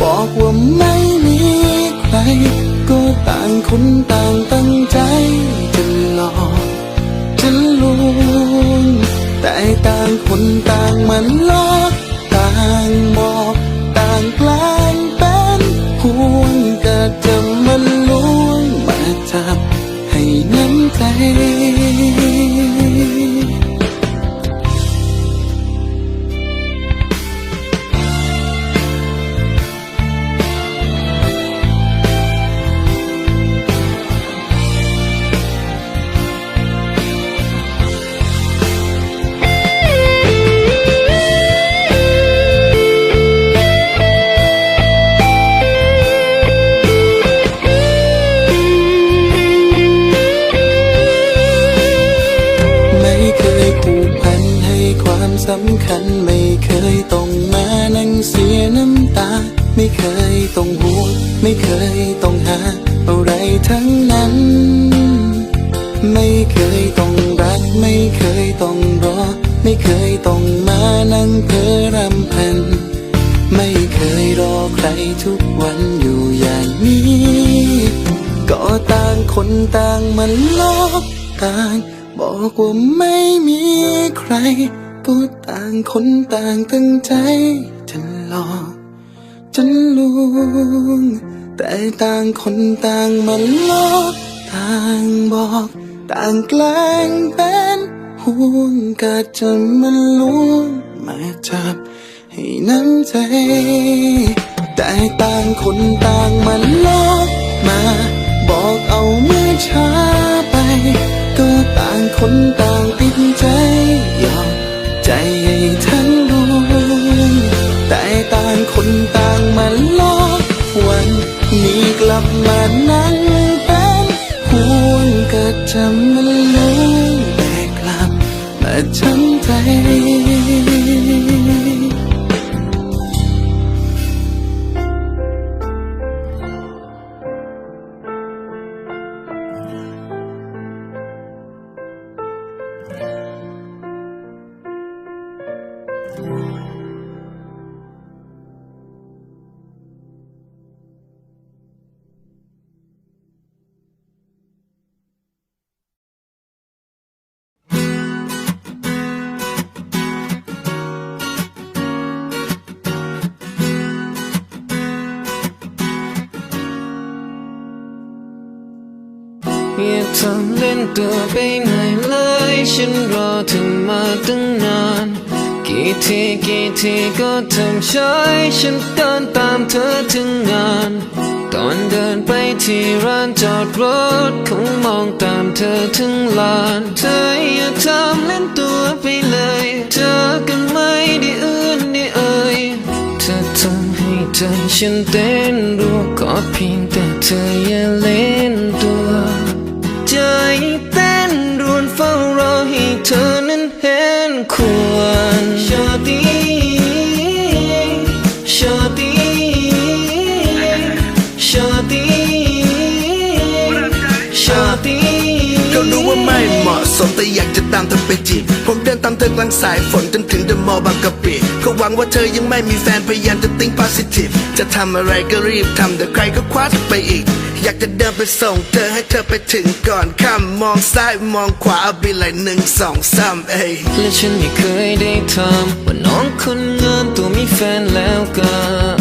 บอกว่าไม่มีใคร ก็ต่างคนต่างตั้งใจจะหลอกจะลวงแต่ต่างคนต่างมันหลอก ยต้องรอ ไม่เคยต้องมานั่งเพ้อรำพัน ไม่เคยรอใครทุกวันอยู่อย่างนี้ ก็ต่างคนต่างมาลอกต่างบอกว่าไม่มีใครก็ต่างคนต่างตั้งใจจะหลอกจะลวงแต่ต่างคนต่างมาลอกต่างบอก ต่างแกล้งเป็น ห่วงก็จะมาลวงมาจับให้น้ำใจ แต่ต่างคนต่างมาลอกมา บอกเอาเมื่อช้าไป ก็ต่างคนต่างติดใจยอมใจให้ทั้งดวงแต่ต่างคนต่างมาลอกวันนี้กลับมานั่งเป็นห่วงก็จะมาลุ้งแต่กลับ มา ทำเล่นตัวไปไหนเลยฉันรอเธอมาตั้งนาน กี่ทีกี่ทีก็ทำเฉยฉันเดินตามเธอถึงงาน ตอนเดินไปที่ร้านจอดรถคงมองตามเธอถึงลาน เธออย่าทำเล่นตัวไปเลย เธอกันไม่ได้อื้อนได้เอ่ยเธอทำให้ใจฉันเต้นรัวก็เพียงแต่เธออย่าเล่นตัว ใจเต้นรวนเฝ้ารอให้เธอนั้นเห็นควรชาดีชาดีชาดีชาดีก็รู้ว่าไม่เหมาะสมแต่อยากจะตามเธอไปจีบผมเดินตามเธอกลางสายฝนจนถึงเดอะมอลล์บางกะปิก็หวังว่าเธอยังไม่มีแฟนพยายามจะติ้ง positive จะทำอะไรก็รีบทำแต่ใครก็คว้าเธอไปอีก อยากจะเดินไปส่งเธอให้เธอไปถึงก่อนข้ามมองซ้ายมองขวาเอาไปเลยหนึ่งสองสามเอ้ยและฉันไม่เคยได้ทำว่าน้องคนงามตัวมีแฟนแล้วกัน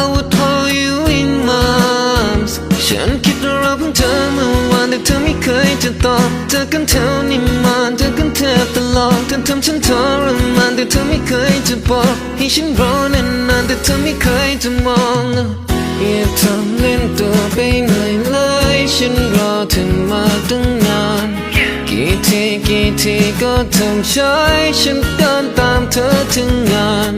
I would hold you in my arms ฉันคิดว่าเราเพิ่งเจอเมื่อวานแต่เธอไม่เคยจะตอบเจอกันแถวนิมานเจอกันแทบตลอดเธอทำฉันทรมานแต่เธอไม่เคยจะบอกให้ฉันรอนานๆแต่เธอไม่เคยจะมอง อย่าทำเล่นตัวไปหน่อยเลยฉันรอเธอมาตั้งนานกี่ทีกี่ทีก็ทำใช้ฉันเดินตามเธอถึงงาน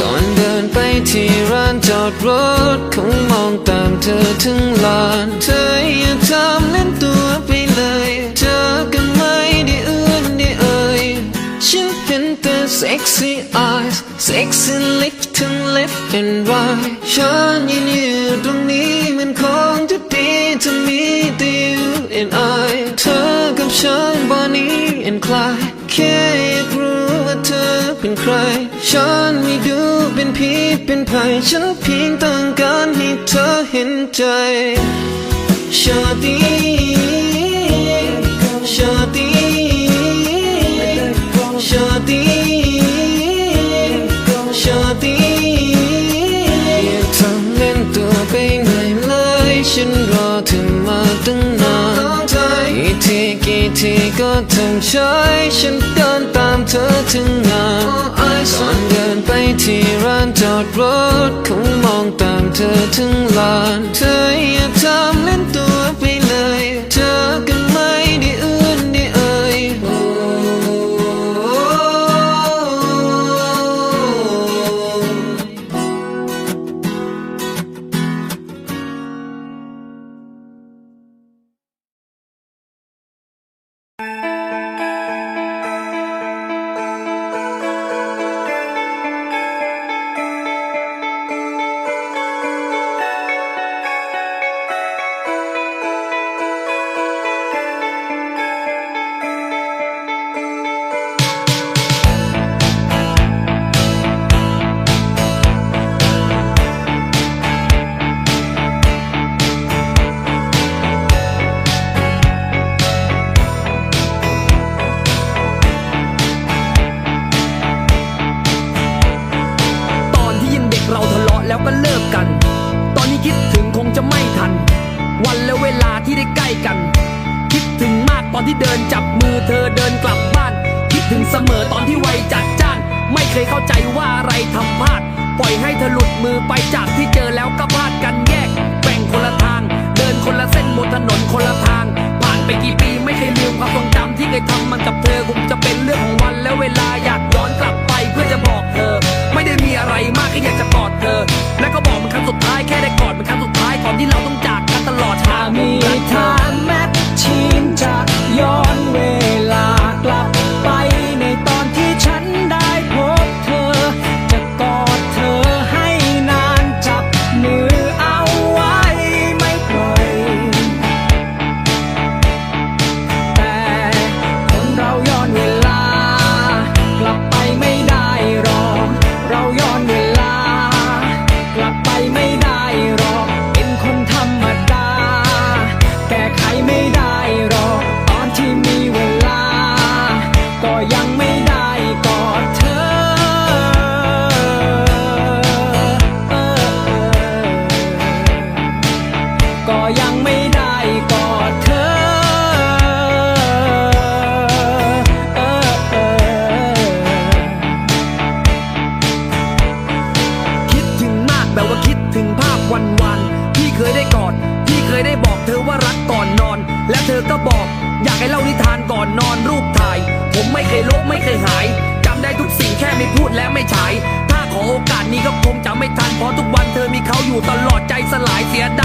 ตอนเดินไปที่ร้านจอดรถคงมองตามเธอถึงลานเธออย่าทำเล่นตัวไปเลยเธอกันไม่ได้เอื้อนได้เอ่ยฉันเห็นแต่ sexy eyes sexy lips ทั้ง left and right and I เธอกับฉัน Bonnie and คลายแค่อยากรู้ว่าเธอเป็นใคร ฉันไม่ดูเป็นผีเป็นภัยฉันเพียงต้องการให้เธอเห็นใจชาดีชาดี กี่ทีก็ทำใช้ฉันเดินตามเธอถึงงานก่อนเดินไปที่ร้านจอดรถคงมองตามเธอถึงลาน เธออย่าทำเล่นตัวไปเลย sociedad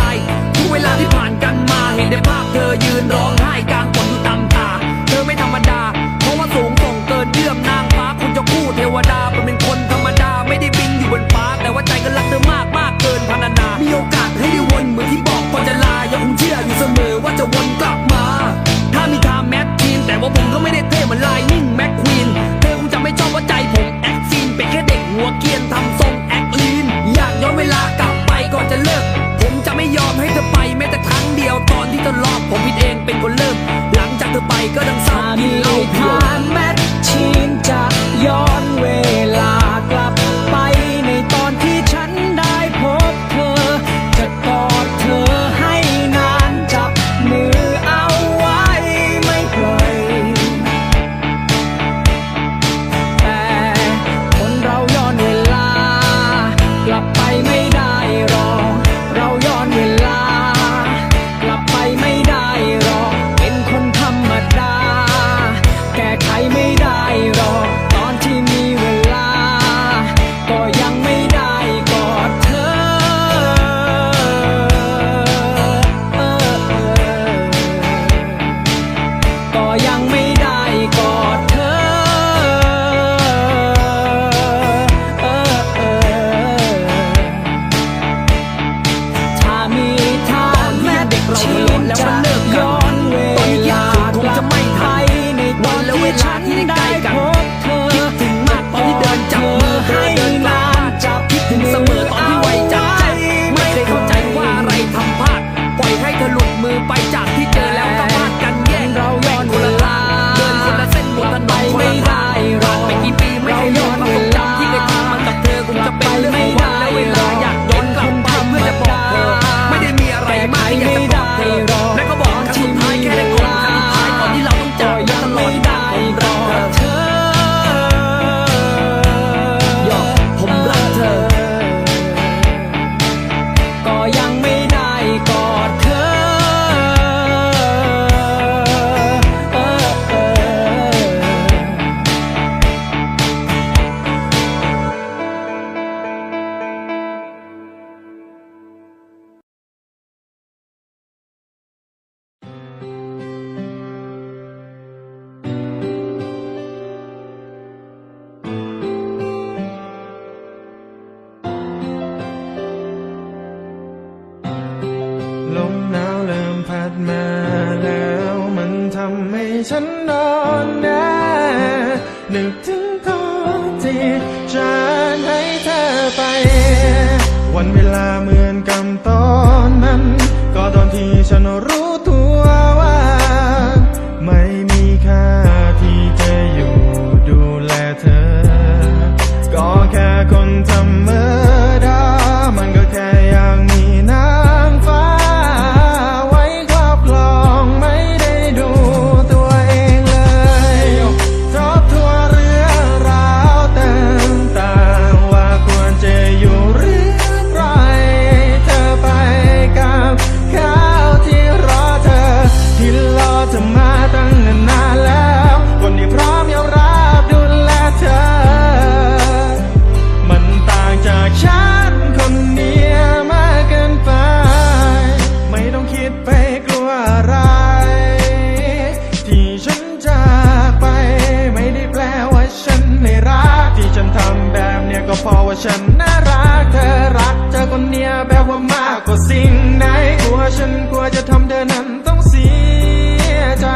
ลมหนาวเริ่มพัดมาแล้วมันทำให้ฉันนอนแน่นึกถึงตอนที่ฉันให้เธอไป วันเวลามือ ฉันน่ารักเธอรักเธอคนเดียวแบบว่ามากกว่าสิ่งไหนกลัวฉันกลัวจะทำเธอนั้นต้องเสียใจ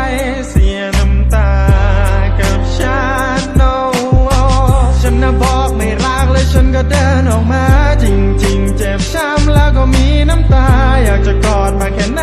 เสียน้ำตากับฉันโอ้ฉันน่ะบอกไม่รักเลยฉันก็เดินออกมา จริงๆ เจ็บช้ำแล้วก็มีน้ำตา อยากจะกอดมาแค่ไหน